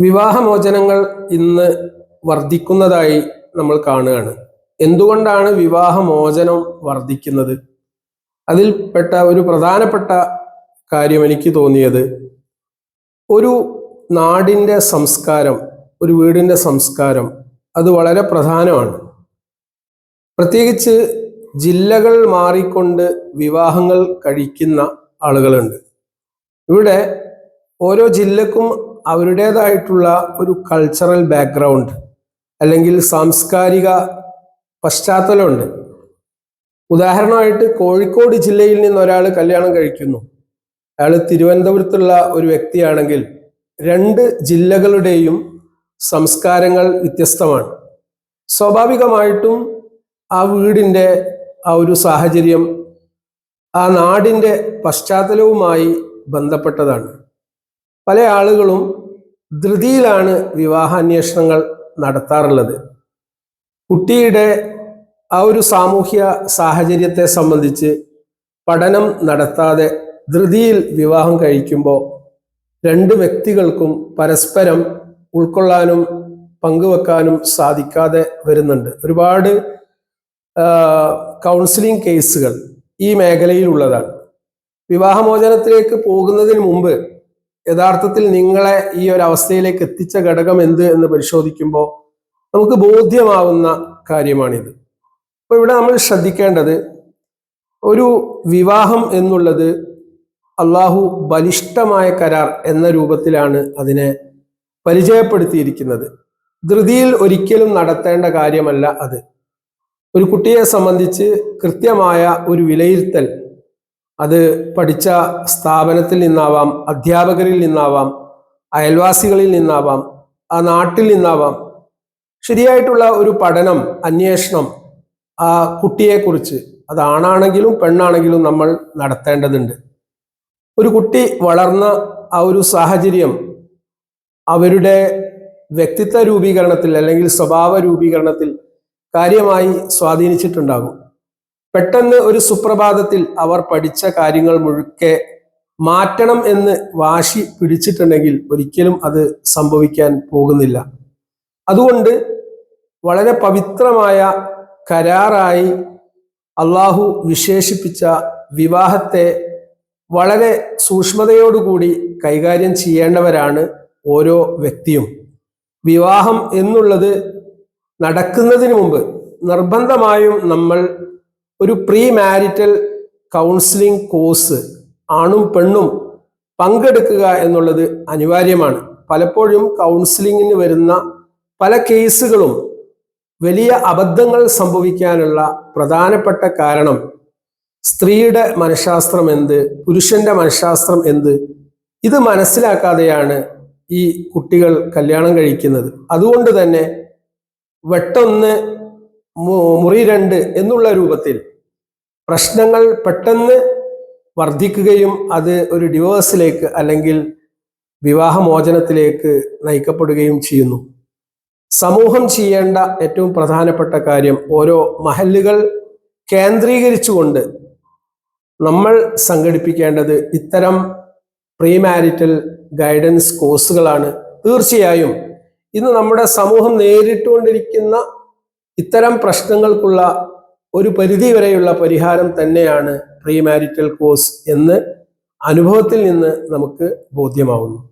വിവാഹമോചനങ്ങൾ ഇന്ന് വർദ്ധിക്കുന്നതായി നമ്മൾ കാണുകയാണ്. എന്തുകൊണ്ടാണ് വിവാഹമോചനം വർദ്ധിക്കുന്നത് അതിൽപ്പെട്ട ഒരു പ്രധാനപ്പെട്ട കാര്യം എനിക്ക് തോന്നിയത് ഒരു നാടിന്റെ സംസ്കാരം ഒരു വീടിന്റെ സംസ്കാരം അത് വളരെ പ്രധാനമാണ്. പ്രത്യേകിച്ച് ജില്ലകൾ മാറിക്കൊണ്ട് വിവാഹങ്ങൾ കഴിക്കുന്ന ആളുകളുണ്ട്. ഇവിടെ ഓരോ ജില്ലക്കും അവരുടേതായിട്ടുള്ള ഒരു കൾച്ചറൽ ബാക്ക്ഗ്രൗണ്ട് അല്ലെങ്കിൽ സാംസ്കാരിക പശ്ചാത്തലമുണ്ട്. ഉദാഹരണമായിട്ട് കോഴിക്കോട് ജില്ലയിൽ നിന്ന് ഒരാൾ കല്യാണം കഴിക്കുന്നു. അയാൾ തിരുവനന്തപുരത്തുള്ള ഒരു വ്യക്തിയാണെങ്കിൽ രണ്ട് ജില്ലകളുടെയും സംസ്കാരങ്ങൾ വ്യത്യസ്തമാണ്. സ്വാഭാവികമായിട്ടും ആ വീടിന്റെ ആ ഒരു സാഹചര്യം ആ നാടിന്റെ പശ്ചാത്തലവുമായി ബന്ധപ്പെട്ടതാണ്. പല ആളുകളും ധൃതിയിലാണ് വിവാഹാന്വേഷണങ്ങൾ നടത്താറുള്ളത്. കുട്ടിയുടെ ആ ഒരു സാമൂഹ്യ സാഹചര്യത്തെ സംബന്ധിച്ച് പഠനം നടത്താതെ ധൃതിയിൽ വിവാഹം കഴിക്കുമ്പോൾ രണ്ട് വ്യക്തികൾക്കും പരസ്പരം ഉൾക്കൊള്ളാനും പങ്കുവെക്കാനും സാധിക്കാതെ വരുന്നുണ്ട്. ഒരുപാട് കൗൺസിലിംഗ് കേസുകൾ ഈ മേഖലയിലുള്ളതാണ്. വിവാഹമോചനത്തിലേക്ക് പോകുന്നതിന് മുമ്പ് യഥാർത്ഥത്തിൽ നിങ്ങളെ ഈ ഒരു അവസ്ഥയിലേക്ക് എത്തിച്ച ഘടകം എന്ത് എന്ന് പരിശോധിക്കുമ്പോൾ നമുക്ക് ബോധ്യമാവുന്ന കാര്യമാണിത്. അപ്പോൾ ഇവിടെ നമ്മൾ ശ്രദ്ധിക്കേണ്ടത് ഒരു വിവാഹം എന്നുള്ളത് അള്ളാഹു ബലിഷ്ഠമായ കരാർ എന്ന രൂപത്തിലാണ് അതിനെ പരിചയപ്പെടുത്തിയിരിക്കുന്നത്. ധൃതിയിൽ ഒരിക്കലും നടത്തേണ്ട കാര്യമല്ല അത്. ഒരു കുട്ടിയെ സംബന്ധിച്ച് കൃത്യമായ ഒരു വിലയിരുത്തൽ അത് പഠിച്ച സ്ഥാപനത്തിൽ നിന്നാവാം അധ്യാപകരിൽ നിന്നാവാം അയൽവാസികളിൽ നിന്നാവാം ആ നാട്ടിൽ നിന്നാവാം. ശരിയായിട്ടുള്ള ഒരു പഠനം അന്വേഷണം ആ കുട്ടിയെക്കുറിച്ച് അത് ആണാണെങ്കിലും പെണ്ണാണെങ്കിലും നമ്മൾ നടത്തേണ്ടതുണ്ട്. ഒരു കുട്ടി വളർന്ന ആ ഒരു സാഹചര്യം അവരുടെ വ്യക്തിത്വ രൂപീകരണത്തിൽ അല്ലെങ്കിൽ സ്വഭാവ രൂപീകരണത്തിൽ കാര്യമായി സ്വാധീനിച്ചിട്ടുണ്ടാകും. പെട്ടെന്ന് ഒരു സുപ്രഭാതത്തിൽ അവർ പഠിച്ച കാര്യങ്ങൾ മുഴുക്കെ മാറ്റണം എന്ന് വാശി പിടിച്ചിട്ടുണ്ടെങ്കിൽ ഒരിക്കലും അത് സംഭവിക്കാൻ പോകുന്നില്ല. അതുകൊണ്ട് വളരെ പവിത്രമായ കരാറായി അള്ളാഹു വിശേഷിപ്പിച്ച വിവാഹത്തെ വളരെ സൂക്ഷ്മതയോടുകൂടി കൈകാര്യം ചെയ്യേണ്ടവരാണ് ഓരോ വ്യക്തിയും. വിവാഹം എന്നുള്ളത് നടക്കുന്നതിന് മുമ്പ് നിർബന്ധമായും നമ്മൾ ഒരു പ്രീ മാരിറ്റൽ കൗൺസിലിംഗ് കോഴ്സ് ആണും പെണ്ണും പങ്കെടുക്കുക എന്നുള്ളത് അനിവാര്യമാണ്. പലപ്പോഴും കൗൺസിലിങ്ങിന് വരുന്ന പല കേസുകളും വലിയ അബദ്ധങ്ങൾ സംഭവിക്കാനുള്ള പ്രധാനപ്പെട്ട കാരണം സ്ത്രീയുടെ മനഃശാസ്ത്രം എന്ത് പുരുഷന്റെ മനഃശാസ്ത്രം എന്ത് ഇത് മനസ്സിലാക്കാതെയാണ് ഈ കുട്ടികൾ കല്യാണം കഴിക്കുന്നത്. അതുകൊണ്ട് തന്നെ വെട്ടൊന്ന് മുറി രണ്ട് എന്നുള്ള രൂപത്തിൽ പ്രശ്നങ്ങൾ പെട്ടെന്ന് വർദ്ധിക്കുകയും അത് ഒരു ഡിവോഴ്സിലേക്ക് അല്ലെങ്കിൽ വിവാഹമോചനത്തിലേക്ക് നയിക്കപ്പെടുകയും ചെയ്യുന്നു. സമൂഹം ചെയ്യേണ്ട ഏറ്റവും പ്രധാനപ്പെട്ട കാര്യം ഓരോ മഹല്ലുകൾ കേന്ദ്രീകരിച്ചുകൊണ്ട് നമ്മൾ സംഘടിപ്പിക്കേണ്ടത് ഇത്തരം പ്രീ മാരിറ്റൽ ഗൈഡൻസ് കോഴ്സുകളാണ് തീർച്ചയായും ഇന്ന് നമ്മുടെ സമൂഹം നേരിട്ടുകൊണ്ടിരിക്കുന്ന ഇത്തരം പ്രശ്നങ്ങൾക്കുള്ള ഒരു പരിധി വരെയുള്ള പരിഹാരം തന്നെയാണ് പ്രീ മാരിറ്റൽ കോഴ്സ് എന്ന് അനുഭവത്തിൽ നിന്ന് നമുക്ക് ബോധ്യമാവുന്നു.